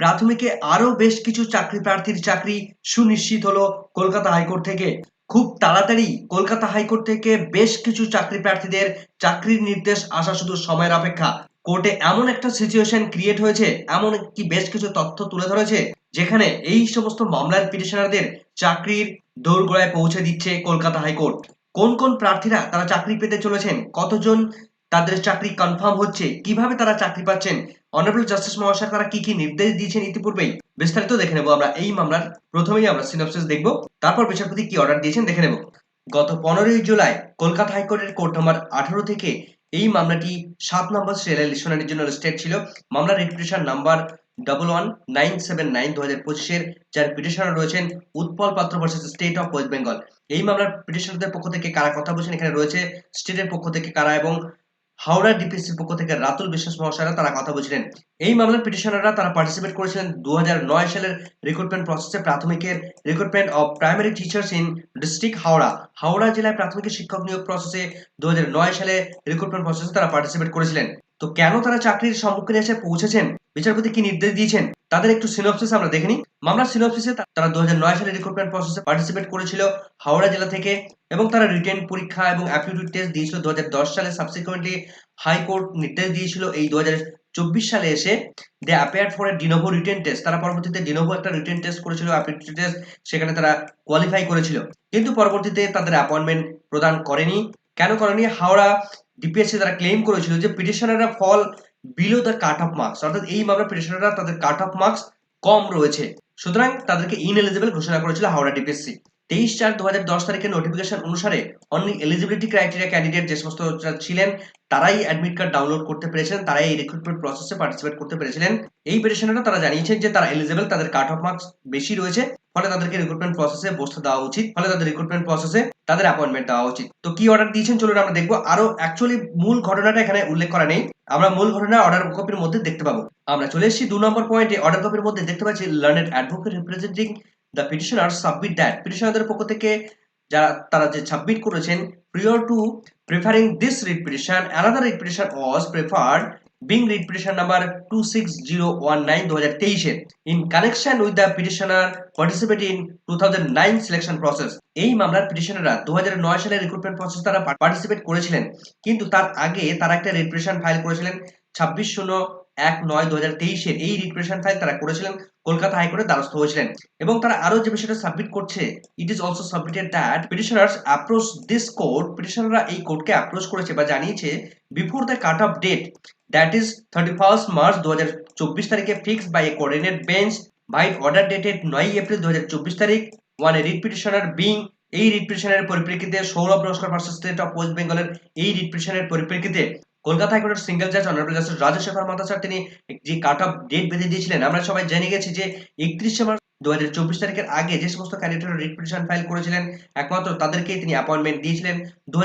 প্রাথমিকে আরও বেশ কিছু চাকরি প্রার্থীর চাকরি সুনিশ্চিত হলো কলকাতা হাইকোর্ট থেকে। খুব তাড়াতাড়ি কলকাতা হাইকোর্ট থেকে বেশ কিছু চাকরি প্রার্থীদের চাকরির নির্দেশ আসা শুধু সময়ের অপেক্ষা। কোর্টে এমন একটা সিচুয়েশন ক্রিয়েট হয়েছে, এমন কি বেশ কিছু তথ্য তুলে ধরেছে, যেখানে এই সমস্ত মামলার পিটিশনারদের চাকরির দৌড়গোড়ায় পৌঁছে দিচ্ছে কলকাতা হাইকোর্ট। কোন কোন প্রার্থীরা তারা চাকরি পেতে চলেছেন, কতজন তাদের চাকরি কনফার্ম হচ্ছে। কীভাবে তারা চাকরি পাচ্ছেন? অনারেবল জাস্টিস মহাশয়, তারা কি কি নির্দেশ দিয়েছেন ইতিপূর্বেই? বিস্তারিত দেখে নেব আমরা এই মামলার। প্রথমেই আমরা সিনপসিস দেখব। তারপর বিচারপতি কি অর্ডার দিয়েছেন দেখে নেব। গত পনেরোই জুলাই কলকাতা হাইকোর্টের কোর্ট নম্বর আঠারো থেকে এই মামলাটি সাত নম্বর সিরিয়াল শুনানির জন্য স্টেট ছিল। মামলার registration number double one nine seven nine দু হাজার পঁচিশের, যার পিটিশনার রয়েছেন Utpal Patra versus state of West Bengal এই মামলার পিটিশনারদের পক্ষ থেকে কারা কথা বলছেন? এখানে রয়েছে স্টেটের পক্ষ থেকে কারা এবং হাওড়া ডিপিসির পক্ষ থেকে রাতুল বিশ্বাস মহাশয়রা তারা কথা বলছিলেন। এই মামলার পিটিশনাররা তারা পার্টিসিপেট করেছিলেন দু হাজার নয় সালের রিক্রুটমেন্ট প্রসেসে প্রাথমিকের recruitment of primary teachers in district Howrah. Howrah জেলায় প্রাথমিক শিক্ষক নিয়োগ প্রসেসে দু হাজার নয় সালে রিক্রুটমেন্ট প্রসেসে তারা পার্টিসিপেট করেছিলেন। তো কেন তারা চাকরির সম্মুখীন এসে পৌঁছেছেন? বিচারপতি কি নির্দেশ দিয়েছেন? তাদের একটু সিনপসিস আমরা দেখে নিই। মামলার সিনপসিসে তারা দুহাজার নয় সালে রিক্রুটমেন্ট প্রসেসে পার্টিসিপেট করেছিল হাওড়া জেলা থেকে এবং তারা রিটেন পরীক্ষা এবং অ্যাপটিটিউড টেস্ট দিয়েছিল দু হাজার দশ সালে। সাবসিকুয়েন্টলি হাইকোর্ট নির্দেশ দিয়েছিল এই দু চব্বিশ সালে এসে they appear for a de novo written test তারা পরবর্তীতে ডিনোভো একটা রিটেন টেস্ট করেছিল অ্যাপটিটিউড টেস্ট সেখানে তারা কোয়ালিফাই করেছিল। কিন্তু পরবর্তীতে তাদের অ্যাপয়েন্টমেন্ট প্রদান করেনি। কেন করেনি? হাওড়া ডিপিএসসি তারা ক্লেম করেছিল যে পিটিশনাররা fall below the cut off marks অর্থাৎ এই মামলা পিটিশনাররা তাদের কাট অফ মার্কস কম রয়েছে। সুতরাং তাদেরকে ইনএলিজিবল ঘোষণা করেছিল হাওড়া ডিপিএসসি তেইশ চার দু হাজার দশ তারিখের নোটিফিকেশন অনুসারে অনলি এলিজিবিলিটি ক্রাইটেরিয়া ক্যান্ডিডেট যে সমস্ত ছিলেন, তারাই অ্যাডমিট কার্ড ডাউনলোড করতে পেরেছিলেন, তারাই এই রিক্রুটমেন্ট প্রসেসে পার্টিসিপেট করতে পেরেছিলেন। এই পিটিশনাররা তারা জানিয়েছেন যে তারা এলিজিবল তাদের কাট অফ মার্কস বেশি রয়েছে, ফলে তাদেরকে রিক্রুটমেন্ট প্রসেসে বসতে দেওয়া উচিত, ফলে তাদের রিক্রুটমেন্ট প্রসেসে তাদের অ্যাপয়েন্টমেন্ট দেওয়া উচিত। তো কি অর্ডার দিয়েছেন? চলুন আমরা দেখব। আরও অ্যাকচুয়ালি মূল ঘটনাটা এখানে উল্লেখ করা নেই। আমরা মূল ঘটনা অর্ডার কপির মধ্যে দেখতে পাবো। আমরা চলে এসেছি দু নম্বর পয়েন্টে অর্ডার কপির মধ্যে দেখতে পাচ্ছি learned advocate representing the petitioner submit that পিটিশনারদের পক্ষ থেকে যারা, তারা যে সাবমিট করেছেন prior to preferring this writ petition another writ petition was preferred being read petition number 26019 2023 in connection with the petitioner participate in 2009 selection process, এই মামলার পিটিশনাররা 2009 সালে recruitment process তারা পার্টিসিপেট করেছিলেন। কিন্তু তার আগে তারা একটা রিপ্রেশন ফাইল করেছিলেন, ছাব্বিশ শূন্য এক নয় দু হাজার তেইশের এই রিপ্রেশন ফাইল তারা করেছিলেন, কলকাতা হাইকোর্টের দ্বারস্থ হয়েছিলেন। এবং তারা আরও যে বিষয়টা সাবমিট করছে it is also submitted that petitioners approach this court পিটিশনাররা এই কোর্টকে অ্যাপ্রোচ করেছে বা জানিয়েছে before the cut off date that is thirty first March দু হাজার চব্বিশ তারিখে fixed by a coordinate bench by order dated নয় এপ্রিল দু হাজার চব্বিশ তারিখ one a writ petitioner being এই রিট পিটিশনের পরিপ্রেক্ষিতে Sourav Naskar versus state of West বেঙ্গলের এই রিট পিটিশনের পরিপ্রেক্ষিতে কলকাতা হাইকোর্টের সিঙ্গেল জাজ অনারেবল জাস্টিস রাজশেখর মাতা স্যার তিনি যে কাট অফ ডেট বেঁধে দিয়েছিলেন, আমরা সবাই জেনে গেছি যে একত্রিশে মার্চ দু হাজার চব্বিশ তারিখের আগে যে সমস্ত ক্যান্ডিডেট রিট পিটিশন ফাইল করেছিলেন, একমাত্র তাদেরকেই তিনি অ্যাপয়েন্টমেন্ট দিয়েছিলেন দু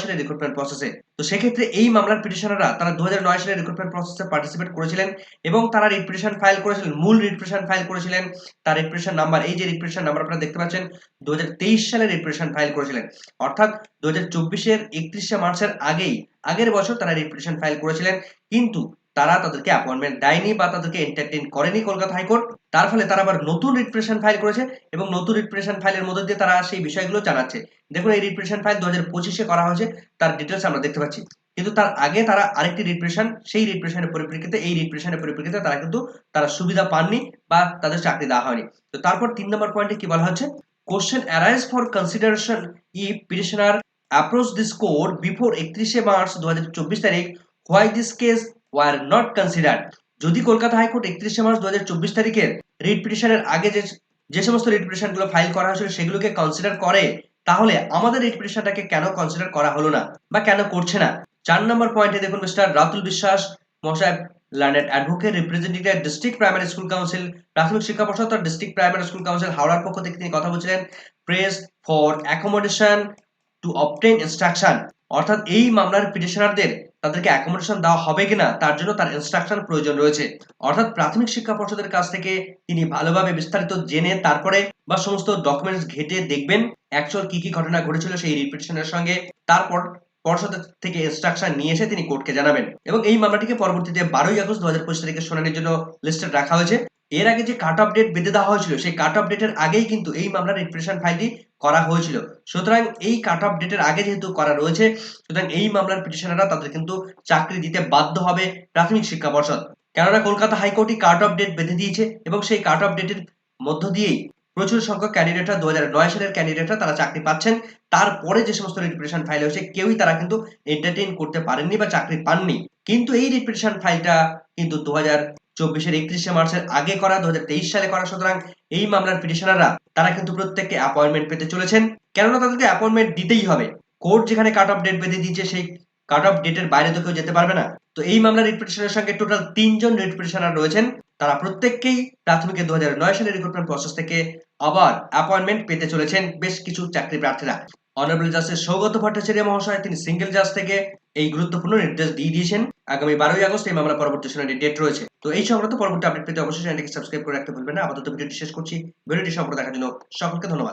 সালের রিক্রুটমেন্ট প্রসেসে তো সেক্ষেত্রে এই মামলার পিটিশনাররা তারা দু নয় সালের রিক্রুটমেন্ট প্রসেসে পার্টিসিপেট করেছিলেন এবং তারা রিট ফাইল করেছিলেন, মূল রিট পিটিশন ফাইল করেছিলেন। তার রিট নাম্বার এই যে রিট পিটিশন নাম্বার আপনারা দেখতে পাচ্ছেন দু হাজার তেইশ সালে রিট পিটিশন ফাইল করেছিলেন। অর্থাৎ দু হাজার চব্বিশের একত্রিশে মার্চের আগেই, আগের বছর তারা রিট পিটিশন ফাইল করেছিলেন। কিন্তু তারা তাদেরকে অ্যাপয়েন্টমেন্ট দেয়নি বা তাদেরকে এন্টারটেন করেনি কলকাতা হাইকোর্ট। তার ফলে তারা আবার নতুন রিপ্রেশন ফাইল করেছে এবং নতুন রিপ্রেশন ফাইলের মধ্যে দিয়ে তারা সেই বিষয়গুলো জানাচ্ছে। দেখুন, এই রিপ্রেশন ফাইল দু হাজার পঁচিশে করা হয়েছে, তার ডিটেলস আমরা দেখতে পাচ্ছি। কিন্তু তার আগে তারা আরেকটি রিপ্রেশন সেই রিপ্রেশনের পরিপ্রেক্ষিতে, এই রিপ্রেশনের পরিপ্রেক্ষিতে তারা কিন্তু তারা সুবিধা পাননি বা তাদের চাকরি দেওয়া হয়নি। তো তারপর তিন নম্বর পয়েন্টে কি বলা হচ্ছে? Question arise for consideration E petitioner approach this court before একত্রিশে মার্চ দু হাজার চব্বিশ তারিখ why this case were not consider যদি কলকাতা হাইকোর্ট একত্রিশে মার্চ দু তারিখের রিট পিটিশনের আগে যে যে সমস্ত রিট পিটিশনগুলো ফাইল করা হয়েছিল সেগুলোকে কনসিডার করে, তাহলে আমাদের রিট পিটিশনটাকে কেন কনসিডার করা হলো না বা কেন করছে না? চার নম্বর পয়েন্টে দেখুন মিস্টার রাতুল বিশ্বাস মহাশয় learned advocate representative district primary school council প্রাথমিক শিক্ষা পর্ষদ ডিস্ট্রিক্ট প্রাইমারি স্কুল কাউন্সিল হাওড়ার পক্ষ থেকে তিনি কথা বলছিলেন। Press for accommodation to obtain instruction অর্থাৎ এই মামলার পিটিশনারদের তাদেরকে অ্যাকোমোডেশন দেওয়া হবে কিনা, তার জন্য তার ইনস্ট্রাকশন প্রয়োজন রয়েছে। অর্থাৎ প্রাথমিক শিক্ষা পর্ষদের কাছ থেকে তিনি ভালোভাবে বিস্তারিত জেনে তারপরে বা সমস্ত ডকুমেন্টস ঘেটে দেখবেন অ্যাকচুয়াল কি কি ঘটনা ঘটেছিল সেই রিপিটিশনের সঙ্গে। তারপর পর্ষদ থেকে ইনস্ট্রাকশন নিয়ে এসে তিনি কোর্টকে জানাবেন। এবং এই মামলাটিকে পরবর্তীতে বারোই আগস্ট দু হাজার পঁচিশ তারিখে শুনানির জন্য লিস্টেড রাখা হয়েছে। এর আগে যে কাট অফ ডেট বেঁধে দেওয়া হয়েছিল, সেই কাট অফ ডেটের আগেই কিন্তু এই মামলার রিপ্রেশন ফাইলটি করা হয়েছিল। সুতরাং এই কাট অফ ডেটের আগে যেহেতু করা রয়েছে, সুতরাং এই মামলার পিটিশনাররা তাদের কিন্তু চাকরি দিতে বাধ্য হবে প্রাথমিক শিক্ষা পর্ষদ। কেননা কলকাতা হাইকোর্টই কাট অফ ডেট বেঁধে দিয়েছে এবং সেই কাট অফ ডেটের মধ্য দিয়েই প্রচুর সংখ্যক ক্যান্ডিডেটরা দু হাজার নয় সালের ক্যান্ডিডেটরা তারা চাকরি পাচ্ছেন। তারপরে যে সমস্ত রিপ্রেশন ফাইল হয়েছে কেউই তারা কিন্তু এন্টারটেইন করতে পারেননি বা চাকরি পাননি। কিন্তু এই রিপ্রেশন ফাইলটা কিন্তু দু হাজার চব্বিশের একত্রিশে মার্চের আগে করা, দুহাজার তেইশ সালে করা। সুতরাং এই মামলার পিটিশনাররা, তারা কিন্তু প্রত্যেককে অ্যাপয়েন্টমেন্ট পেতে চলেছেন। কেননা তাদেরকে অ্যাপয়েন্টমেন্ট দিতেই হবে। কোর্ট যেখানে কাট অফ ডেট বেঁধে দিয়েছে, সেই কাট অফ ডেটের বাইরে তো কেউ যেতে পারবে না। তো এই মামলার রিট পিটিশনের সঙ্গে টোটাল তিনজন রিট পিটিশনার রয়েছেন। তারা প্রত্যেককেই প্রাথমিক দু সালের রিক্রুটমেন্ট প্রসেস থেকে আবার অ্যাপয়েন্টমেন্ট পেতে চলেছেন বেশ কিছু চাকরি প্রার্থীরা। অনারেবল জাস্টিস সৌগত ভট্টাচার্য মহাশয়, তিনি সিঙ্গেল জাজ থেকে এই গুরুত্বপূর্ণ নির্দেশ দিয়ে দিয়েছেন। আগামী বারোই আগস্ট এই মামলা পরবর্তী শুনানি ডেট রয়েছে। তো এই সংক্রান্ত পরবর্তী আপডেট পেতে অবশ্যই চ্যানেলটিকে সাবস্ক্রাইব করে রাখতে ভুলবেন না। আপাতত ভিডিওটি শেষ করছি। ভিডিওটি সম্পর্কে দেখার জন্য সকলকে ধন্যবাদ।